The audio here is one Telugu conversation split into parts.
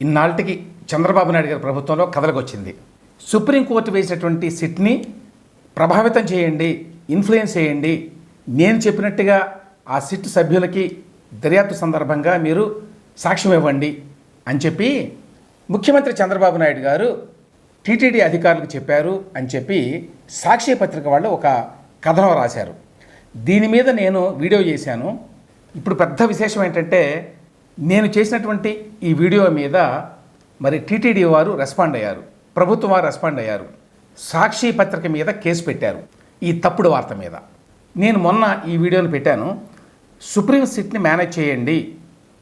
ఇన్నాళ్ళకి చంద్రబాబు నాయుడు గారి ప్రభుత్వంలో కథలకు సుప్రీంకోర్టు వేసినటువంటి సిట్ని ప్రభావితం చేయండి ఇన్ఫ్లుయెన్స్ చేయండి. నేను చెప్పినట్టుగా ఆ సిట్ సభ్యులకి దర్యాప్తు సందర్భంగా మీరు సాక్ష్యం ఇవ్వండి అని చెప్పి ముఖ్యమంత్రి చంద్రబాబు నాయుడు గారు టీటీడీ అధికారులకు చెప్పారు అని చెప్పి సాక్షి పత్రిక వాళ్ళు ఒక కథనం రాశారు. దీని మీద నేను వీడియో చేశాను. ఇప్పుడు పెద్ద విశేషం ఏంటంటే నేను చేసినటువంటి ఈ వీడియో మీద మరి టీటీడీ వారు రెస్పాండ్ అయ్యారు. ప్రభుత్వం వారు రెస్పాండ్ అయ్యారు. సాక్షి పత్రిక మీద కేసు పెట్టారు. ఈ తప్పుడు వార్త మీద. నేను మొన్న ఈ వీడియోని పెట్టాను. సుప్రీం సిట్ని మేనేజ్ చేయండి.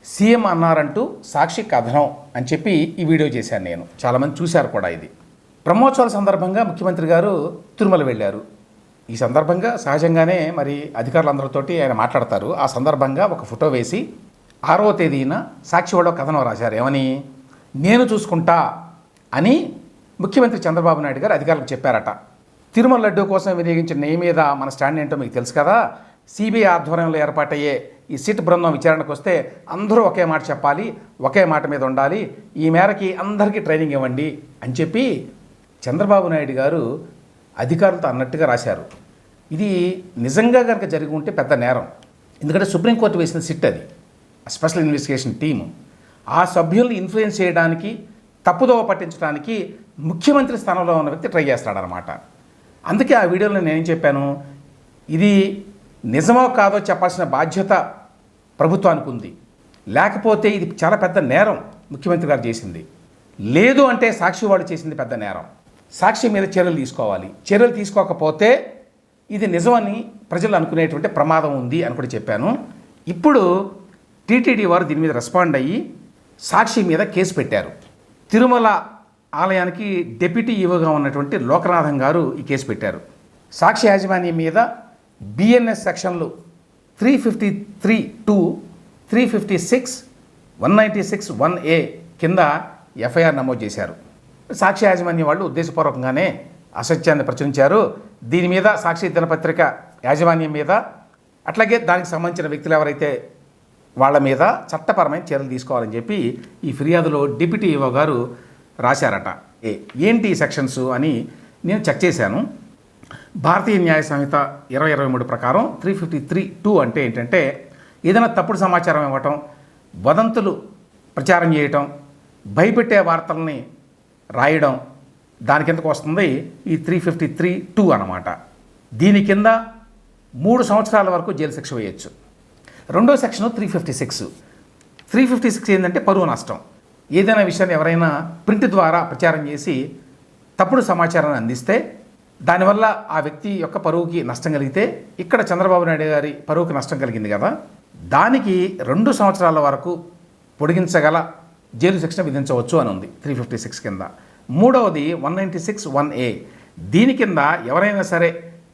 సీఎం అన్నారంటూ సాక్షి కథనం అని చెప్పి ఈ వీడియో చేశాను నేను. చాలామంది చూశారు కూడా ఇది. బ్రహ్మోత్సవాల సందర్భంగా ముఖ్యమంత్రి గారు తిరుమల వెళ్ళారు. ఈ సందర్భంగా సహజంగానే మరి అధికారులందరితోటి ఆయన మాట్లాడతారు. ఆ సందర్భంగా ఒక ఫోటో వేసి ఆరవ తేదీన సాక్షివాడో కథనం రాశారు. ఏమని? నేను చూసుకుంటా అని ముఖ్యమంత్రి చంద్రబాబు నాయుడు గారు అధికారులకు చెప్పారట. తిరుమల లడ్డూ కోసం వినియోగించిన నెయ్యి మీద మన స్టాండ్ ఏంటో మీకు తెలుసు కదా? సిబిఐ ఆధ్వర్యంలో ఏర్పాటయ్యే ఈ సిట్ బృందం విచారణకు వస్తే అందరూ ఒకే మాట చెప్పాలి ఒకే మాట మీద ఉండాలి. ఈ మేరకి అందరికీ ట్రైనింగ్ ఇవ్వండి అని చెప్పి చంద్రబాబు నాయుడు గారు అధికారులతో అన్నట్టుగా రాశారు. ఇది నిజంగా కనుక జరిగి ఉంటే పెద్ద నేరం. ఎందుకంటే సుప్రీంకోర్టు వేసిన సిట్ అది. స్పెషల్ ఇన్వెస్టిగేషన్ టీము ఆ సభ్యుల్ని ఇన్ఫ్లుయెన్స్ చేయడానికి తప్పుదోవ పట్టించడానికి ముఖ్యమంత్రి స్థానంలో ఉన్న వ్యక్తి ట్రై చేస్తాడనమాట అందుకే ఆ వీడియోలో నేను చెప్పాను? ఇది నిజమో కాదో చెప్పాల్సిన బాధ్యత ప్రభుత్వానికి ఉంది. లేకపోతే ఇది చాలా పెద్ద నేరం ముఖ్యమంత్రి గారు చేసింది. లేదు అంటే సాక్షి వాళ్ళు చేసింది పెద్ద నేరం. సాక్షి మీద చర్యలు తీసుకోవాలి. చర్యలు తీసుకోకపోతే ఇది నిజమని ప్రజలు అనుకునేటువంటి ప్రమాదం ఉంది అని కూడా చెప్పాను. ఇప్పుడు టీటీడీ వారు దీని మీద రెస్పాండ్ అయ్యి సాక్షి మీద కేసు పెట్టారు. తిరుమల ఆలయానికి డెప్యూటీ ఈవోగా ఉన్నటువంటి లోకనాథం గారు ఈ కేసు పెట్టారు. సాక్షి యాజమాన్యం మీద బిఎన్ఎస్ సెక్షన్లు three fifty three two three fifty six one ninety six one A కింద ఎఫ్ఐఆర్ నమోదు చేశారు. సాక్షి యాజమాన్యం వాళ్ళు ఉద్దేశపూర్వకంగానే అసత్యాన్ని ప్రచురించారు. దీని మీద సాక్షి దినపత్రిక యాజమాన్యం మీద అట్లాగే దానికి సంబంధించిన వ్యక్తులు ఎవరైతే వాళ్ళ మీద చట్టపరమైన చర్యలు తీసుకోవాలని చెప్పి ఈ ఫిర్యాదులో డిప్యూటీ ఈవో గారు రాశారట. ఏ ఏంటి ఈ సెక్షన్స్ అని నేను చెక్ చేశాను. భారతీయ న్యాయ సంహిత ఇరవై ఇరవై మూడు ప్రకారం త్రీ ఫిఫ్టీ త్రీ టూ అంటే ఏంటంటే ఏదైనా తప్పుడు సమాచారం ఇవ్వటం వదంతులు ప్రచారం చేయటం భయపెట్టే వార్తల్ని రాయడం దాని కిందకు వస్తుంది ఈ త్రీ ఫిఫ్టీ త్రీ టూ అనమాట దీని కింద మూడు సంవత్సరాల వరకు జైలు శిక్ష వేయచ్చు. రెండో section three fifty six three fifty six ఏంటంటే పరువు నష్టం. ఏదైనా విషయాన్ని ఎవరైనా ప్రింట్ ద్వారా ప్రచారం చేసి తప్పుడు సమాచారాన్ని అందిస్తే దానివల్ల ఆ వ్యక్తి యొక్క పరువుకి నష్టం కలిగితే ఇక్కడ చంద్రబాబు నాయుడు గారి పరువుకి నష్టం కలిగింది కదా. దానికి రెండు సంవత్సరాల వరకు పొడిగించగల జైలు శిక్షణ విధించవచ్చు అని ఉంది త్రీ ఫిఫ్టీ సిక్స్ కింద. మూడవది one ninety six one A దీని కింద ఎవరైనా సరే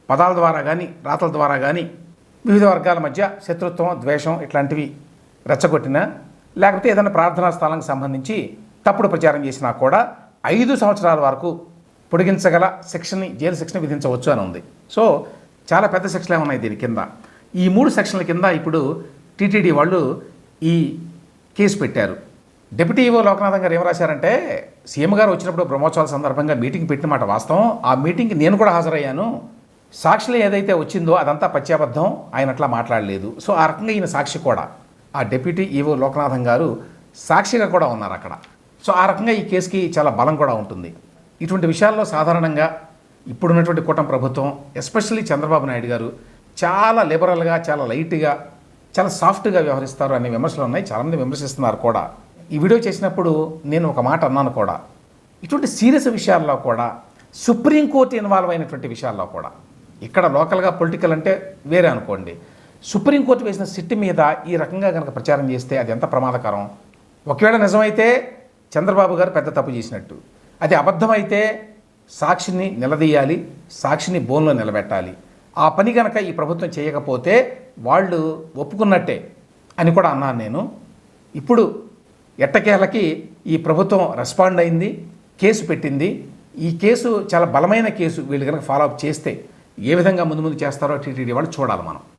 పదాల ద్వారా కానీ రాతల ద్వారా కానీ వివిధ వర్గాల మధ్య శత్రుత్వం ద్వేషం ఇట్లాంటివి రెచ్చగొట్టినా లేకపోతే ఏదైనా ప్రార్థనా స్థలానికి సంబంధించి తప్పుడు ప్రచారం చేసినా కూడా ఐదు సంవత్సరాల వరకు పొడిగించగల శిక్షని జైలు శిక్షణ విధించవచ్చు అని ఉంది. సో చాలా పెద్ద శిక్షలే ఉన్నాయి దీని కింద. ఈ మూడు సెక్షన్ల కింద ఇప్పుడు టీటీడీ వాళ్ళు ఈ కేసు పెట్టారు. డిప్యూటీ ఈవో లోకనాథం గారు ఏం రాశారంటే సీఎం గారు వచ్చినప్పుడు బ్రహ్మోత్సవాల సందర్భంగా మీటింగ్ పెట్టిన మాట వాస్తవం. ఆ మీటింగ్కి నేను కూడా హాజరయ్యాను. సాక్షిలో ఏదైతే వచ్చిందో అదంతా పత్యాబద్ధం ఆయన అట్లా మాట్లాడలేదు. సో ఆ రకంగా ఈయన సాక్షి కూడా. ఆ డెప్యూటీ ఈవో లోకనాథం గారు సాక్షిగా కూడా ఉన్నారు అక్కడ. సో ఆ రకంగా ఈ కేసుకి చాలా బలం కూడా ఉంటుంది. ఇటువంటి విషయాల్లో సాధారణంగా ఇప్పుడున్నటువంటి కూటమి ప్రభుత్వం ఎస్పెషల్లీ చంద్రబాబు నాయుడు గారు చాలా లిబరల్గా చాలా లైట్గా చాలా సాఫ్ట్గా వ్యవహరిస్తారు అనే విమర్శలు ఉన్నాయి. చాలామంది విమర్శిస్తున్నారు కూడా. ఈ వీడియో చేసినప్పుడు నేను ఒక మాట అన్నాను కూడా. ఇటువంటి సీరియస్ విషయాల్లో కూడా సుప్రీంకోర్టు ఇన్వాల్వ్ అయినటువంటి విషయాల్లో కూడా ఇక్కడ లోకల్గా పొలిటికల్ అంటే వేరే అనుకోండి. సుప్రీంకోర్టు వేసిన సిట్ మీద ఈ రకంగా కనుక ప్రచారం చేస్తే అది ఎంత ప్రమాదకరం? ఒకవేళ నిజమైతే చంద్రబాబు గారు పెద్ద తప్పు చేసినట్టు. అది అబద్ధమైతే సాక్షిని నిలదీయాలి సాక్షిని బోన్లో నిలబెట్టాలి. ఆ పని కనుక ఈ ప్రభుత్వం చేయకపోతే వాళ్ళు ఒప్పుకున్నట్టే అని కూడా అన్నాను నేను. ఇప్పుడు ఎట్టకేలకి ఈ ప్రభుత్వం రెస్పాండ్ అయింది కేసు పెట్టింది. ఈ కేసు చాలా బలమైన కేసు వీళ్ళు కనుక ఫాలో అప్ చేస్తే ఏ విధంగా ముందు ముందు చేస్తారో టీటీడీ వాళ్ళు చూడాలి మనం.